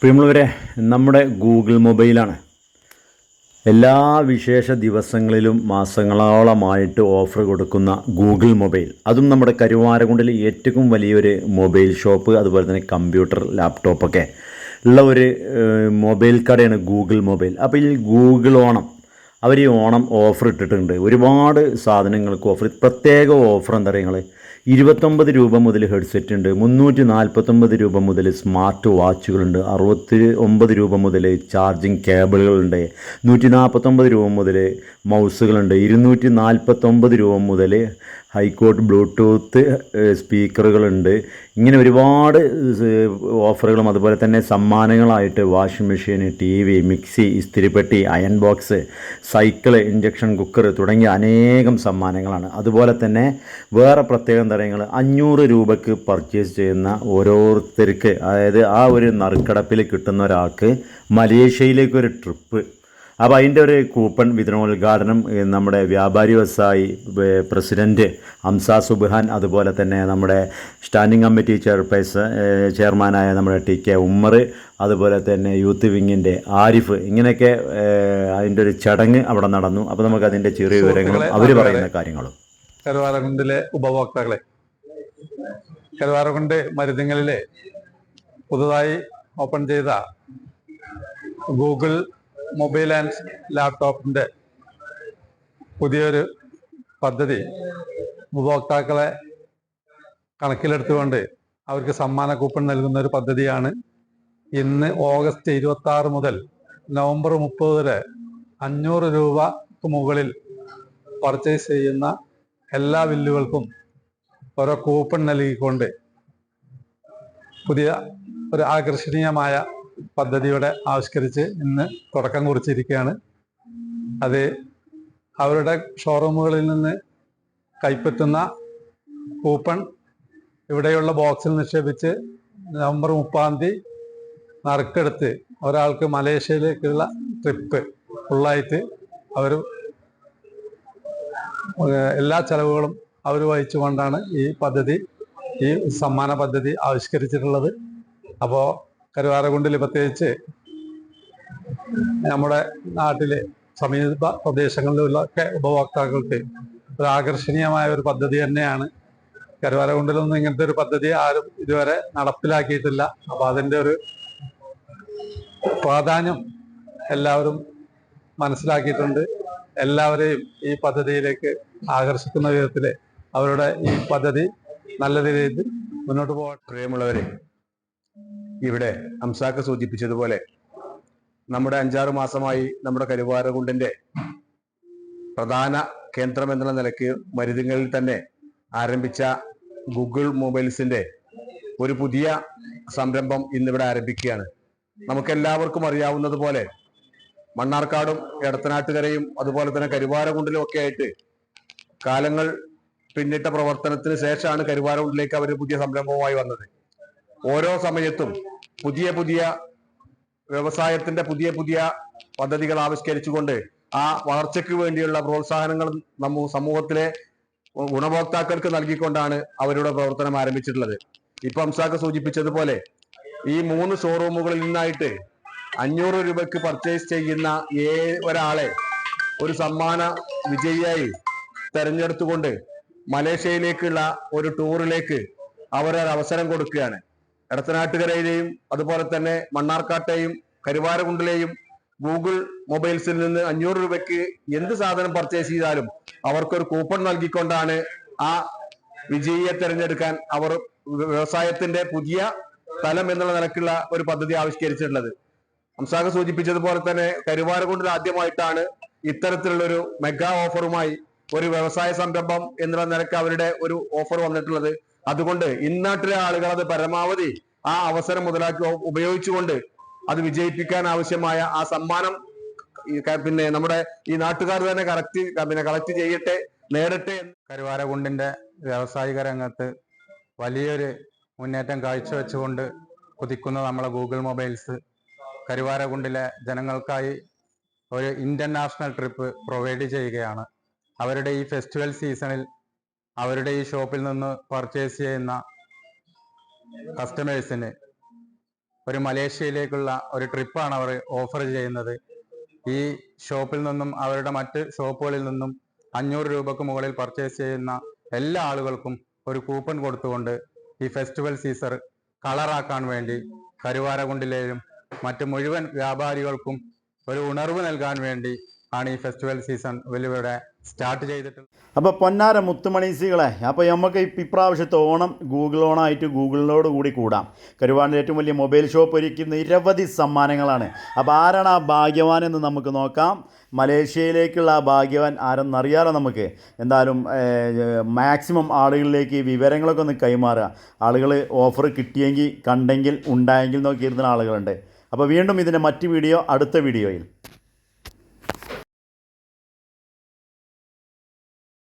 പ്രിയമുള്ളവരെ നമ്മുടെ ഗൂഗിൾ മൊബൈലാണ്. എല്ലാ വിശേഷ ദിവസങ്ങളിലും മാസങ്ങളോളമായിട്ട് ഓഫർ കൊടുക്കുന്ന ഗൂഗിൾ മൊബൈൽ. അതും നമ്മുടെ കരുവാരകുണ്ടിൽ ഏറ്റവും വലിയൊരു മൊബൈൽ ഷോപ്പ് അതുപോലെ തന്നെ കമ്പ്യൂട്ടർ ലാപ്ടോപ്പൊക്കെ ഉള്ള ഒരു മൊബൈൽ കടയാണ് ഗൂഗിൾ മൊബൈൽ. അപ്പോൾ ഈ ഗൂഗിൾ ഓണം അവർ ഈ ഓണം ഓഫർ ഇട്ടിട്ടുണ്ട്. ഒരുപാട് സാധനങ്ങൾക്ക് ഓഫർ. പ്രത്യേക ഓഫർ എന്താ പറയുക ഇരുപത്തൊമ്പത് രൂപ മുതൽ ഹെഡ്സെറ്റ് ഉണ്ട്. മുന്നൂറ്റി നാൽപ്പത്തൊമ്പത് രൂപ മുതൽ സ്മാർട്ട് വാച്ചുകളുണ്ട്. അറുപത്തി ഒമ്പത് രൂപ മുതൽ ചാർജിങ് കേബിളുകളുണ്ട്. നൂറ്റി നാൽപ്പത്തൊമ്പത് രൂപ മുതൽ മൗസുകളുണ്ട്. ഇരുന്നൂറ്റി നാൽപ്പത്തൊമ്പത് രൂപ മുതൽ ഹൈക്കോട്ട് ബ്ലൂടൂത്ത് സ്പീക്കറുകളുണ്ട്. ഇങ്ങനെ ഒരുപാട് ഓഫറുകളും അതുപോലെ തന്നെ സമ്മാനങ്ങളായിട്ട് washing machine T V mixie ഇസ്തിരിപ്പെട്ടി iron box cycle induction cooker തുടങ്ങിയ അനേകം സമ്മാനങ്ങളാണ്. അതുപോലെ തന്നെ വേറെ പ്രത്യേകം തരങ്ങൾ അഞ്ഞൂറ് രൂപയ്ക്ക് പർച്ചേസ് ചെയ്യുന്ന ഓരോരുത്തർക്ക് അതായത് ആ ഒരു നറുക്കടപ്പിൽ കിട്ടുന്ന ഒരാൾക്ക് മലേഷ്യയിലേക്കൊരു ട്രിപ്പ് അപ്പോൾ അതിന്റെ ഒരു കൂപ്പൺ വിതരണോദ്ഘാടനം നമ്മുടെ വ്യാപാരി വ്യവസായി പ്രസിഡന്റ് ഹംസ സുബ്ഹാൻ അതുപോലെ തന്നെ നമ്മുടെ സ്റ്റാൻഡിംഗ് കമ്മിറ്റി ചെയർപേഴ്സൺ ചെയർമാനായ നമ്മുടെ ടി കെ ഉമ്മർ അതുപോലെ തന്നെ യൂത്ത് വിങ്ങിന്റെ ആരിഫ് ഇങ്ങനെയൊക്കെ അതിന്റെ ഒരു ചടങ്ങ് അവിടെ നടന്നു. അപ്പോൾ നമുക്ക് അതിന്റെ ചെറിയ വിവരങ്ങളും അവർ പറയുന്ന കാര്യങ്ങളും. കരുവാരകുണ്ടിലെ ഉപഭോക്താക്കളെ കരുവാരകുണ്ട് മരുന്നുകളിലെ പുതുതായി ഓപ്പൺ ചെയ്ത ഗൂഗിൾ മൊബൈൽ ആൻഡ് ലാപ്ടോപ്പിന്റെ പുതിയൊരു പദ്ധതി ഉപഭോക്താക്കളെ കണക്കിലെടുത്തുകൊണ്ട് അവർക്ക് സമ്മാന കൂപ്പൺ നൽകുന്ന ഒരു പദ്ധതിയാണ്. ഇന്ന് ഓഗസ്റ്റ് ഇരുപത്തി ആറ് മുതൽ നവംബർ മുപ്പത് വരെ അഞ്ഞൂറ് രൂപക്ക് മുകളിൽ പർച്ചേസ് ചെയ്യുന്ന എല്ലാ ബില്ലുകൾക്കും ഓരോ കൂപ്പൺ നൽകിക്കൊണ്ട് പുതിയ ഒരു ആകർഷണീയമായ പദ്ധതിയുടെ ആവിഷ്കരിച്ച് ഇന്ന് തുടക്കം കുറിച്ചിരിക്കുകയാണ്. അത് അവരുടെ ഷോറൂമുകളിൽ നിന്ന് കൈപ്പറ്റുന്ന കൂപ്പൺ ഇവിടെയുള്ള ബോക്സിൽ നിക്ഷേപിച്ച് നവംബർ മുപ്പാം തീയതി നറുക്കെടുത്ത് ഒരാൾക്ക് മലേഷ്യയിലേക്കുള്ള ട്രിപ്പ് ഫുള്ളായിട്ട് അവർ എല്ലാ ചെലവുകളും അവർ വഹിച്ചുകൊണ്ടാണ് ഈ പദ്ധതി ഈ സമ്മാന പദ്ധതി ആവിഷ്കരിച്ചിട്ടുള്ളത്. അപ്പോൾ കരുവാരകുണ്ടിൽ പ്രത്യേകിച്ച് നമ്മുടെ നാട്ടിലെ സമീപ പ്രദേശങ്ങളിലുള്ള ഒക്കെ ഉപഭോക്താക്കൾക്ക് ഒരു ആകർഷണീയമായ ഒരു പദ്ധതി തന്നെയാണ്. കരുവാരകുണ്ടിലൊന്നും ഇങ്ങനത്തെ ഒരു പദ്ധതി ആരും ഇതുവരെ നടപ്പിലാക്കിയിട്ടില്ല. അപ്പൊ അതിന്റെ ഒരു പ്രാധാന്യം എല്ലാവരും മനസ്സിലാക്കിയിട്ടുണ്ട്. എല്ലാവരെയും ഈ പദ്ധതിയിലേക്ക് ആകർഷിക്കുന്ന വിധത്തിൽ അവരുടെ ഈ പദ്ധതി നല്ല രീതിയിൽ മുന്നോട്ട് പോകാൻ പ്രിയമുള്ളവരെ ഇവിടെ അംസാക്ക സൂചിപ്പിച്ചതുപോലെ നമ്മുടെ അഞ്ചാറ് മാസമായി നമ്മുടെ കരുവാരകുണ്ടിന്റെ പ്രധാന കേന്ദ്രം എന്നുള്ള നിലയ്ക്ക് മരുതുങ്ങളിൽ തന്നെ ആരംഭിച്ച ഗൂഗിൾ മൊബൈൽസിന്റെ ഒരു പുതിയ സംരംഭം ഇന്നിവിടെ ആരംഭിക്കുകയാണ്. നമുക്കെല്ലാവർക്കും അറിയാവുന്നത് പോലെ മണ്ണാർക്കാടും എടത്തനാട്ടുകരയും അതുപോലെ തന്നെ കരുവാരകുണ്ടിലും ഒക്കെ ആയിട്ട് കാലങ്ങൾ പിന്നിട്ട പ്രവർത്തനത്തിന് ശേഷമാണ് കരുവാരകുണ്ടിലേക്ക് അവർ പുതിയ സംരംഭവുമായി വന്നത്. ഓരോ സമയത്തും പുതിയ പുതിയ വ്യവസായത്തിന്റെ പുതിയ പുതിയ പദ്ധതികൾ ആവിഷ്കരിച്ചുകൊണ്ട് ആ വളർച്ചയ്ക്ക് വേണ്ടിയുള്ള പ്രോത്സാഹനങ്ങൾ നമ്മ സമൂഹത്തിലെ ഗുണഭോക്താക്കൾക്ക് നൽകിക്കൊണ്ടാണ് അവരുടെ പ്രവർത്തനം ആരംഭിച്ചിട്ടുള്ളത്. ഇപ്പൊ അംസാക്ക് സൂചിപ്പിച്ചതുപോലെ ഈ മൂന്ന് ഷോറൂമുകളിൽ നിന്നായിട്ട് അഞ്ഞൂറ് രൂപയ്ക്ക് പർച്ചേസ് ചെയ്യുന്ന ഏ ഒരാളെ ഒരു സമ്മാന വിജയിയായി തെരഞ്ഞെടുത്തുകൊണ്ട് മലേഷ്യയിലേക്കുള്ള ഒരു ടൂറിലേക്ക് അവരൊരു അവസരം കൊടുക്കുകയാണ്. എടത്തനാട്ടുകരയിലെയും അതുപോലെ തന്നെ മണ്ണാർക്കാട്ടെയും കരുവാരകുണ്ടിലെയും ഗൂഗിൾ മൊബൈൽസിൽ നിന്ന് അഞ്ഞൂറ് രൂപയ്ക്ക് എന്ത് സാധനം പർച്ചേസ് ചെയ്താലും അവർക്കൊരു കൂപ്പൺ നൽകിക്കൊണ്ടാണ് ആ വിജയിയെ തിരഞ്ഞെടുക്കാൻ അവർ വ്യവസായത്തിന്റെ പുതിയ തലം എന്നുള്ള നിലക്കുള്ള ഒരു പദ്ധതി ആവിഷ്കരിച്ചിട്ടുള്ളത്. അംസാഖ് സൂചിപ്പിച്ചതുപോലെ തന്നെ കരുവാരകുണ്ടിൽ ആദ്യമായിട്ടാണ് ഇത്തരത്തിലുള്ള ഒരു മെഗാ ഓഫറുമായി ഒരു വ്യവസായ സംരംഭം എന്നുള്ള നിലയ്ക്ക് അവരുടെ ഒരു ഓഫർ വന്നിട്ടുള്ളത്. അതുകൊണ്ട് ഇന്നാട്ടിലെ ആളുകൾ അത് പരമാവധി ആ അവസരം മുതലാക്കി ഉപയോഗിച്ചുകൊണ്ട് അത് വിജയിപ്പിക്കാൻ ആവശ്യമായ ആ സമ്മാനം പിന്നെ നമ്മുടെ ഈ നാട്ടുകാർ തന്നെ കറക്റ്റ് പിന്നെ കളക്ട് ചെയ്യട്ടെ നേടട്ടെ കരുവാരകുണ്ടിന്റെ വ്യാവസായിക രംഗത്ത് വലിയൊരു മുന്നേറ്റം കാഴ്ചവെച്ചുകൊണ്ട് കുതിക്കുന്ന നമ്മളെ ഗൂഗിൾ മൊബൈൽസ് കരുവാരകുണ്ടിലെ ജനങ്ങൾക്കായി ഒരു ഇന്റർനാഷണൽ ട്രിപ്പ് പ്രൊവൈഡ് ചെയ്യുകയാണ്. അവരുടെ ഈ ഫെസ്റ്റിവൽ സീസണിൽ അവരുടെ ഈ ഷോപ്പിൽ നിന്ന് പർച്ചേസ് ചെയ്യുന്ന കസ്റ്റമേഴ്സിന് ഒരു മലേഷ്യയിലേക്കുള്ള ഒരു ട്രിപ്പാണ് അവർ ഓഫർ ചെയ്യുന്നത്. ഈ ഷോപ്പിൽ നിന്നും അവരുടെ മറ്റ് ഷോപ്പുകളിൽ നിന്നും അഞ്ഞൂറ് രൂപക്ക് മുകളിൽ പർച്ചേസ് ചെയ്യുന്ന എല്ലാ ആളുകൾക്കും ഒരു കൂപ്പൺ കൊടുത്തുകൊണ്ട് ഈ ഫെസ്റ്റിവൽ സീസർ കളറാക്കാൻ വേണ്ടി കരുവാരകുണ്ടിലെയും മറ്റ് മുഴുവൻ വ്യാപാരികൾക്കും ഒരു ഉണർവ് നൽകാൻ വേണ്ടി ആണ് ഈ ഫെസ്റ്റിവൽ സീസൺ വലിയവരുടെ സ്റ്റാർട്ട് ചെയ്തിട്ടുള്ളത്. അപ്പോൾ പൊന്നാര മുത്തുമണീസികളെ അപ്പോൾ നമുക്ക് ഇപ്രാവശ്യത്തെ ഓണം ഗൂഗിൾ ഓണായിട്ട് ഗൂഗിളിനോട് കൂടി കൂടാം. കരുവാണിൽ ഏറ്റവും വലിയ മൊബൈൽ ഷോപ്പ് ഒരുക്കുന്ന നിരവധി സമ്മാനങ്ങളാണ്. അപ്പോൾ ആരാണ് ആ ഭാഗ്യവാൻ എന്ന് നമുക്ക് നോക്കാം. മലേഷ്യയിലേക്കുള്ള ആ ഭാഗ്യവാൻ ആരെന്നറിയാലോ നമുക്ക്? എന്തായാലും മാക്സിമം ആളുകളിലേക്ക് വിവരങ്ങളൊക്കെ ഒന്ന് കൈമാറുക. ആളുകൾ ഓഫർ കിട്ടിയെങ്കിൽ കണ്ടെങ്കിൽ ഉണ്ടായെങ്കിൽ നോക്കിയിരുന്ന ആളുകളുണ്ട്. അപ്പോൾ വീണ്ടും ഇതിന്റെ മറ്റ് വീഡിയോ അടുത്ത വീഡിയോയിൽ.